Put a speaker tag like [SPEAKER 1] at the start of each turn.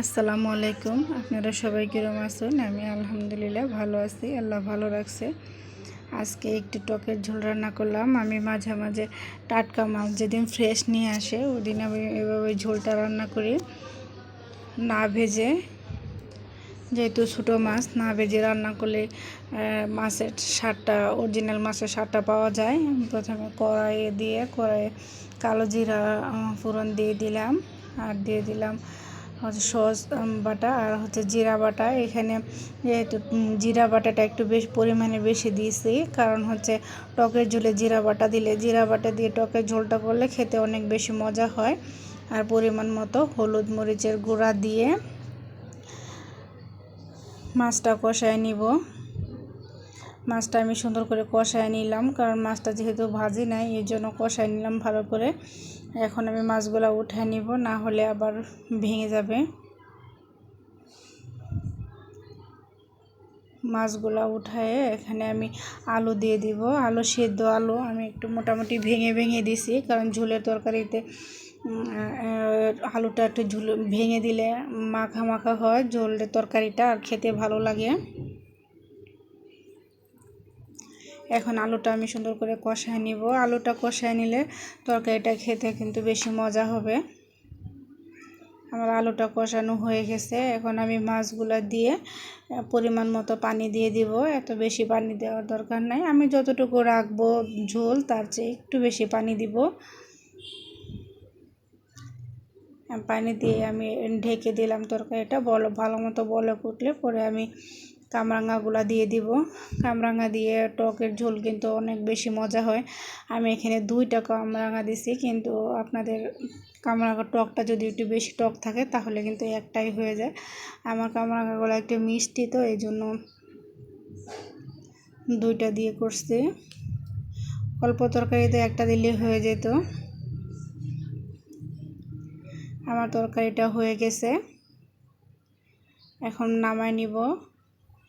[SPEAKER 1] আসসালামু আলাইকুম। আপনারা সবাই কিরম আছেন? আমি আলহামদুলিল্লাহ ভালো আছি। আল্লাহ ভালো রাখছে। আজকে একটু টকের ঝোল রান্না করলাম। আমি মাঝে মাঝে টাটকা মাছ যেদিন ফ্রেশ নিয়ে আসে, ওদিন আমি এভাবে ঝোলটা রান্না করি। না ভেজে, যেহেতু ছোটো মাছ, না ভেজে রান্না করলে মাছের সারটা অরিজিনাল মাছের সারটা পাওয়া যায়। প্রথমে কড়াইয়ে দিয়ে, কড়াইয়ে কালো জিরা ফোড়ন দিয়ে দিলাম। আর দিয়ে দিলাম হচ্ছে সস বাটা আর হচ্ছে জিরা বাটা। এখানে জিরা বাটাটা একটু বেশ পরিমাণে বেশি দিয়েছি, কারণ হচ্ছে টকের ঝোলে জিরা বাটা দিলে, জিরা বাটা দিয়ে টকের ঝোলটা করলে খেতে অনেক বেশি মজা হয়। আর পরিমাণ মতো হলুদ মরিচের গুঁড়া দিয়ে মাছটা কষায় নিব। মাছটা আমি সুন্দর করে কষায় নিলাম, কারণ মাছটা যেহেতু ভাজি নাই, এই জন্য কষায় নিলাম ভালো করে। এখন আমি মাছগুলো উঠায় নিব, না হলে আবার ভেঙে যাবে। মাছগুলো উঠায়ে এখানে আমি আলু দিয়ে দিব। আলু, সেদ্ধ আলু আমি একটু মোটামুটি ভেঙে ভেঙে দিছি, কারণ ঝোলের তরকারিতে আলুটা একটু ঝুল, ভেঙে দিলে মাখা মাখা হয়, ঝোলের তরকারিটা আর খেতে ভালো লাগে। এখন আলুটা আমি সুন্দর করে কষায় নিব। আলুটা কষায় নিলে তরকারিটা খেতে কিন্তু বেশি মজা হবে। আমার আলুটা কষানো হয়ে গেছে। এখন আমি মাছগুলো দিয়ে পরিমাণ মতো পানি দিয়ে দিব। এত বেশি পানি দেওয়ার দরকার নাই। আমি যতটুকু রাখব ঝোল, তার চেয়ে একটু বেশি পানি দিব। পানি দিয়ে আমি ঢেকে দিলাম তরকারিটা। বলো, ভালো মতো বলে উঠলে পরে আমি কামরাঙাগুলো দিয়ে দিব। কামরাঙা দিয়ে টকের ঝোল কিন্তু অনেক বেশি মজা হয়। আমি এখানে দুইটা কামরাঙা দিছি, কিন্তু আপনাদের কামরাঙা টকটা যদি একটু বেশি টক থাকে, তাহলে কিন্তু একটাই হয়ে যায়। আমার কামরাঙাগুলো একটু মিষ্টি, তো এই জন্য দুইটা দিয়ে করছি। অল্প তরকারিতে একটা দিলে হয়ে যেত। আমার তরকারিটা হয়ে গেছে। এখন নামায় নিব।